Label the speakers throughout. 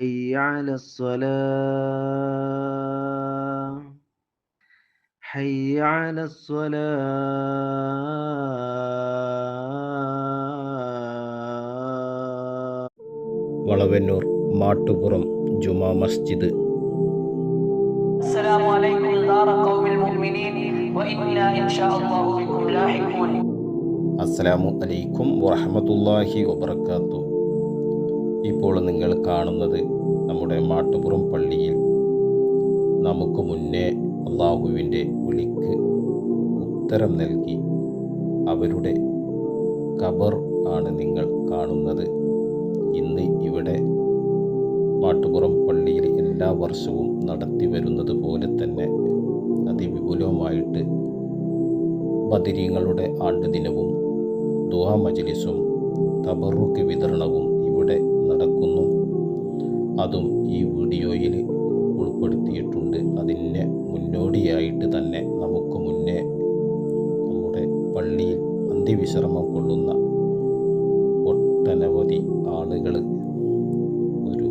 Speaker 1: حي على الصلاة حي على الصلاة
Speaker 2: വളവന്നൂർ മാട്ടുപുറം ജുമാ മസ്ജിദ്
Speaker 3: السلام عليكم دار قوم المؤمنين وإنا إن شاء الله بكم لاحقون
Speaker 2: അസ്സലാമു അലൈക്കും വറഹമത്തല്ലാഹി വബർക്കാത്തു ഇപ്പോൾ നിങ്ങൾ കാണുന്നത് നമ്മുടെ മാട്ടുപുറം പള്ളിയിൽ. നമുക്ക് മുന്നേ അള്ളാഹുവിന്റെ വിളിക്ക് ഉത്തരം നൽകി. അവരുടെ ഖബർ ആണ് നിങ്ങൾ കാണുന്നത്. ഇന്ന് ഇവിടെ മാട്ടുപുറം പള്ളിയിൽ എല്ലാ വർഷവും നടത്തി വരുന്നത് പോലെ തന്നെ അതിവിപുലമായിട്ട് ബദിരീങ്ങളുടെ ആണ്ടുദിനവും ദുഹാ മജലിസും തബറുക്ക് വിതരണവും നടക്കുന്നു. അതും ഈ വീഡിയോയിൽ ഉൾപ്പെടുത്തിയിട്ടുണ്ട്. അതിന് മുന്നോടിയായിട്ട് തന്നെ നമുക്ക് മുന്നേ നമ്മുടെ പള്ളിയിൽ അന്ത്യവിശ്രമം കൊള്ളുന്ന ഒട്ടനവധി ആളുകൾ ഒരു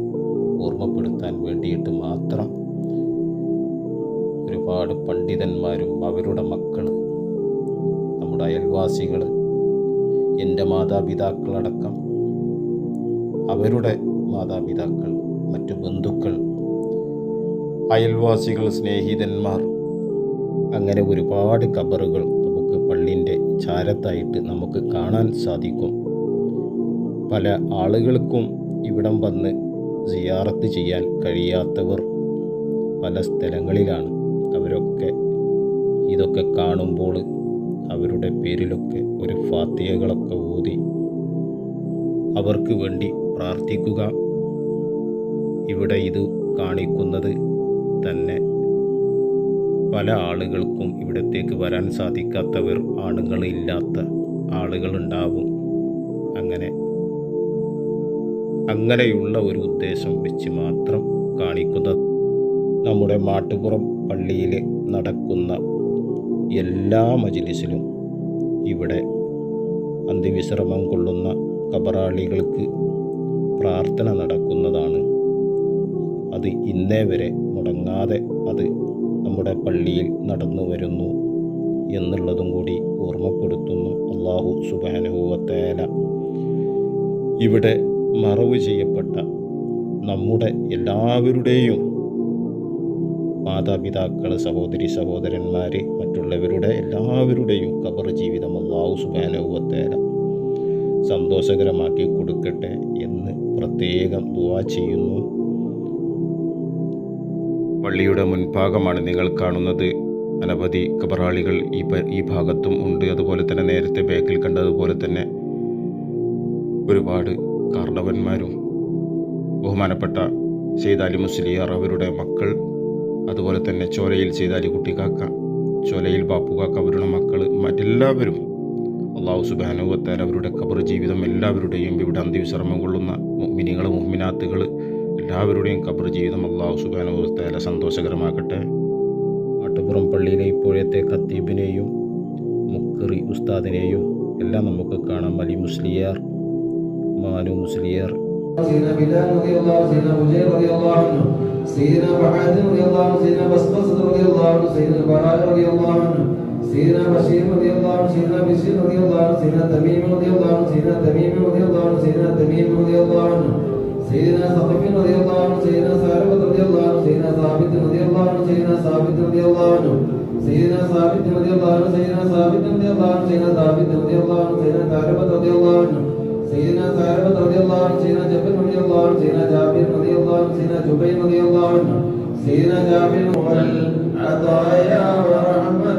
Speaker 2: ഓർമ്മപ്പെടുത്താൻ വേണ്ടിയിട്ട് മാത്രം ഒരുപാട് പണ്ഡിതന്മാരും അവരുടെ മക്കൾ നമ്മുടെ അയൽവാസികൾ എന്റെ മാതാപിതാക്കളടക്കം അവരുടെ മാതാപിതാക്കൾ മറ്റു ബന്ധുക്കൾ അയൽവാസികൾ സ്നേഹിതന്മാർ. അങ്ങനെ ഒരുപാട് കബറുകൾ നമുക്ക് പള്ളിന്റെ ചാരത്തായിട്ട് നമുക്ക് കാണാൻ സാധിക്കും. പല ആളുകൾക്കും ഇവിടം വന്ന് സിയാറത്ത് ചെയ്യാൻ കഴിയാത്തവർ പല സ്ഥലങ്ങളിലാണ് അവരൊക്കെ ഇതൊക്കെ കാണുമ്പോൾ അവരുടെ പേരിലൊക്കെ ഒരു ഫാത്തിയകളൊക്കെ ഊതി അവർക്ക് വേണ്ടി പ്രാർത്ഥിക്കുക. ഇവിടെ ഇത് കാണിക്കുന്നത് തന്നെ പല ആളുകൾക്കും ഇവിടത്തേക്ക് വരാൻ സാധിക്കാത്തവർ ആണുങ്ങളില്ലാത്ത ആളുകളുണ്ടാവും അങ്ങനെ അങ്ങനെയുള്ള ഒരു ഉദ്ദേശം വെച്ച് മാത്രം കാണിക്കുന്നത്. നമ്മുടെ മാട്ടുപുറം പള്ളിയിൽ നടക്കുന്ന എല്ലാ മജിലിസിലും ഇവിടെ അന്തിവിശ്രമം കൊള്ളുന്ന കബറാളികൾക്ക് പ്രാർത്ഥന നടക്കുന്നതാണ്. അത് ഇന്നേ വരെ മുടങ്ങാതെ അത് നമ്മുടെ പള്ളിയിൽ നടന്നു വരുന്നു എന്നുള്ളതും കൂടി ഓർമ്മപ്പെടുത്തുന്നു അള്ളാഹു സുബാനുഭവത്തേല ഇവിടെ മറവ് ചെയ്യപ്പെട്ട നമ്മുടെ എല്ലാവരുടെയും മാതാപിതാക്കൾ സഹോദരി സഹോദരന്മാർ മറ്റുള്ളവരുടെ എല്ലാവരുടെയും കബർ ജീവിതം അള്ളാഹു സുബാനുഭവത്തേല സന്തോഷകരമാക്കി കൊടുക്കട്ടെ എന്ന് പ്രത്യേകം ദുവാ ചെയ്യുന്നു. പള്ളിയുടെ മുൻഭാഗമാണ് നിങ്ങൾ കാണുന്നത്. അനവധി കബറാളികൾ ഈ ഈ ഭാഗത്തും ഉണ്ട്. അതുപോലെ തന്നെ നേരത്തെ ബാക്കിൽ കണ്ടതുപോലെ തന്നെ ഒരുപാട് കാർണവന്മാരും ബഹുമാനപ്പെട്ട സെയ്താലി മുസ്ലിയാർ അവരുടെ മക്കൾ അതുപോലെ തന്നെ ചോലയിൽ സെയ്താലി കുട്ടിക്കാക്ക ചോലയിൽ ബാപ്പുകാക്ക അവരുടെ മക്കൾ മറ്റെല്ലാവരും അള്ളാഹു സുബാനുവത്താൽ അവരുടെ ഖബർ ജീവിതം എല്ലാവരുടെയും ഇവിടെ അന്ത്യവിശ്രമം കൊള്ളുന്ന മുഹ്മിനികൾ മുഹ്മിനാത്തുകൾ എല്ലാവരുടെയും ഖബർ ജീവിതം അള്ളാഹു സുബാനുവത്താല സന്തോഷകരമാക്കട്ടെ നാട്ടുപുറം പള്ളിയിലെ ഇപ്പോഴത്തെ ഖത്തീബിനെയും മുക്കറി ഉസ്താദിനെയും എല്ലാം നമുക്ക് കാണാം അലി മുസ്ലിയാർ മാനു മുസ്ലിയാർ
Speaker 4: سيدنا بلال رضي الله عنه سيدنا بجير رضي الله عنه سيدنا معاذ رضي الله عنه سيدنا بسبس رضي الله عنه سيدنا البراء رضي الله عنه سيدنا بشير رضي الله عنه سيدنا بشير رضي الله عنه سيدنا تميم رضي الله عنه سيدنا تميم رضي الله عنه سيدنا تميم رضي الله عنه سيدنا ثقف رضي الله عنه سيدنا سالم رضي الله عنه سيدنا ثابت رضي الله عنه سيدنا ثابت رضي الله عنه سيدنا ثابت رضي الله عنه سيدنا ثابت رضي الله عنه سيدنا ثابت رضي الله عنه سيدنا ثابت رضي الله عنه سيدنا ثابت رضي الله عنه سيدنا جابر رضي الله عنه سيدنا جابر رضي الله عنه سيدنا جبير رضي الله عنه سيدنا جابر والعطايا ورحمة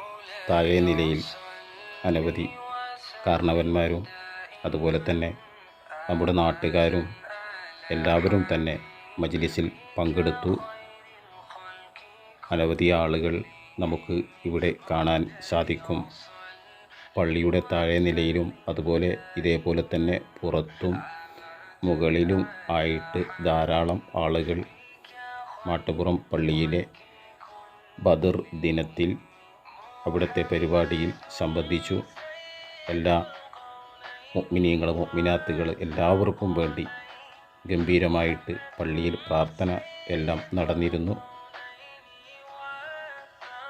Speaker 2: താഴെ നിലയിൽ അനവധി കാരണവന്മാരും അതുപോലെ തന്നെ നമ്മുടെ നാട്ടുകാരും എല്ലാവരും തന്നെ മജ്ലിസിൽ പങ്കെടുത്തു. അനവധി ആളുകൾ നമുക്ക് ഇവിടെ കാണാൻ സാധിക്കും. പള്ളിയുടെ താഴെ നിലയിലും അതുപോലെ ഇതേപോലെ തന്നെ പുറത്തും മുകളിലും ആയിട്ട് ധാരാളം ആളുകൾ മാട്ടുപുറം പള്ളിയിലെ ബദർ ദിനത്തിൽ അവിടുത്തെ പരിപാടിയിൽ സംബന്ധിച്ചു എല്ലാ മുഗ്മിനീങ്ങൾ മുഗ്മിനാത്തുകൾ എല്ലാവർക്കും വേണ്ടി ഗംഭീരമായിട്ട് പള്ളിയിൽ പ്രാർത്ഥന എല്ലാം നടന്നിരുന്നു.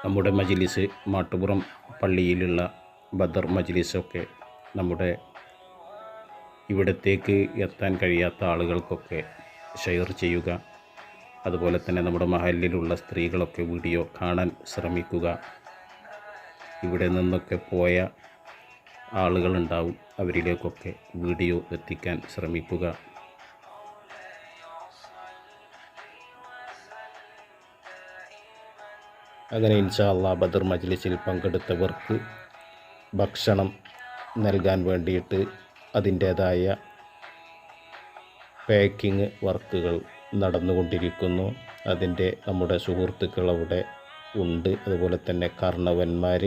Speaker 2: നമ്മുടെ മജിലിസ് മാട്ടുപുറം പള്ളിയിലുള്ള ബദർ മജിലിസൊക്കെ നമ്മുടെ ഇവിടത്തേക്ക് എത്താൻ കഴിയാത്ത ആളുകൾക്കൊക്കെ ഷെയർ ചെയ്യുക. അതുപോലെ തന്നെ നമ്മുടെ മഹലിലുള്ള സ്ത്രീകളൊക്കെ വീഡിയോ കാണാൻ ശ്രമിക്കുക. ഇവിടെ നിന്നൊക്കെ പോയ ആളുകളുണ്ടാവും. അവരിലേക്കൊക്കെ വീഡിയോ എത്തിക്കാൻ ശ്രമിക്കുക. അങ്ങനെ ഇൻഷാ അള്ളാ ബദർ മജ്ലിസിൽ പങ്കെടുത്തവർക്ക് ഭക്ഷണം നൽകാൻ വേണ്ടിയിട്ട് അതിന്റേതായ പാക്കിംഗ് വർക്കുകൾ നടന്നുകൊണ്ടിരിക്കുന്നു. അതിന്റെ നമ്മുടെ സുഹൃത്തുക്കൾ അവിടെ ഉണ്ട്. അതുപോലെ തന്നെ കർണവന്മാർ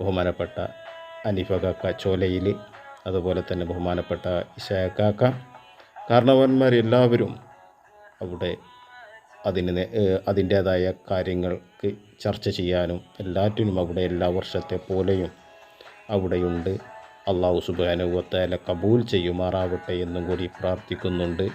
Speaker 2: ബഹുമാനപ്പെട്ട അനിഫ കാക്ക ചോലയിൽ അതുപോലെ തന്നെ ബഹുമാനപ്പെട്ട ഇഷായ കാക്ക കാരണവന്മാരെല്ലാവരും അവിടെ അതിന് അതിന്റേതായ കാര്യങ്ങൾക്ക് ചർച്ച ചെയ്യാനും എല്ലാറ്റിനും അവിടെ എല്ലാ വർഷത്തെ പോലെയും അവിടെയുണ്ട്. അള്ളാഹു സുബാനുവത്തേല കബൂൽ ചെയ്യുമാറാവട്ടെ എന്നും കൂടി പ്രാർത്ഥിക്കുന്നുണ്ട്.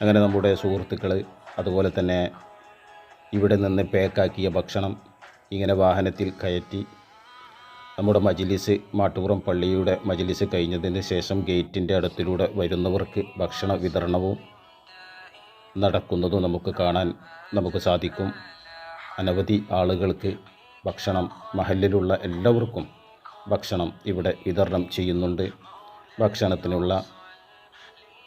Speaker 2: അങ്ങനെ നമ്മുടെ സുഹൃത്തുക്കൾ അതുപോലെ തന്നെ ഇവിടെ നിന്ന് പാക്കാക്കിയ ഭക്ഷണം ഇങ്ങനെ വാഹനത്തിൽ കയറ്റി നമ്മുടെ മജിലിസ് മാട്ടുപുറം പള്ളിയുടെ മജിലിസ് കഴിഞ്ഞതിന് ശേഷം ഗേറ്റിന്റെ അടുത്തിലൂടെ വരുന്നവർക്ക് ഭക്ഷണ വിതരണവും നടക്കുന്നതും നമുക്ക് കാണാൻ നമുക്ക് സാധിക്കും. അനവധി ആളുകൾക്ക് ഭക്ഷണം മഹലിലുള്ള എല്ലാവർക്കും ഭക്ഷണം ഇവിടെ വിതരണം ചെയ്യുന്നുണ്ട്. ഭക്ഷണത്തിനുള്ള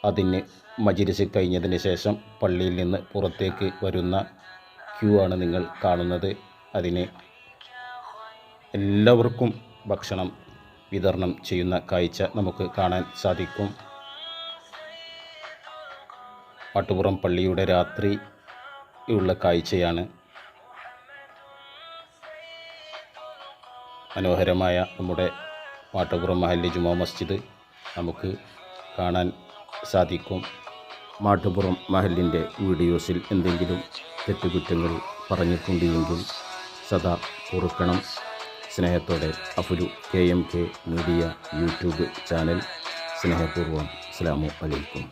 Speaker 2: അതിന് മജിലിസ് കഴിഞ്ഞതിന് ശേഷം പള്ളിയിൽ നിന്ന് പുറത്തേക്ക് വരുന്ന ക്യൂ ആണ് നിങ്ങൾ കാണുന്നത്. അതിന് എല്ലാവർക്കും ഭക്ഷണം വിതരണം ചെയ്യുന്ന കാഴ്ച നമുക്ക് കാണാൻ സാധിക്കും. പാട്ടുപുറം പള്ളിയുടെ രാത്രി ഉള്ള കാഴ്ചയാണ്. മനോഹരമായ നമ്മുടെ പാട്ടുപുറം മഹല്ലി ജുമാ മസ്ജിദ് നമുക്ക് കാണാൻ സാധിക്കും. മാട്ടുപുറം മഹലിന്റെ വീഡിയോസിൽ എന്തെങ്കിലും തെറ്റുകുറ്റങ്ങൾ പറഞ്ഞിട്ടുണ്ടെങ്കിൽ സദാ പൊറുക്കണം സ്നേഹത്തോടെ അഫുലു K M K media YouTube channel സ്നേഹപൂർവം അസ്സാമു അലൈക്കും.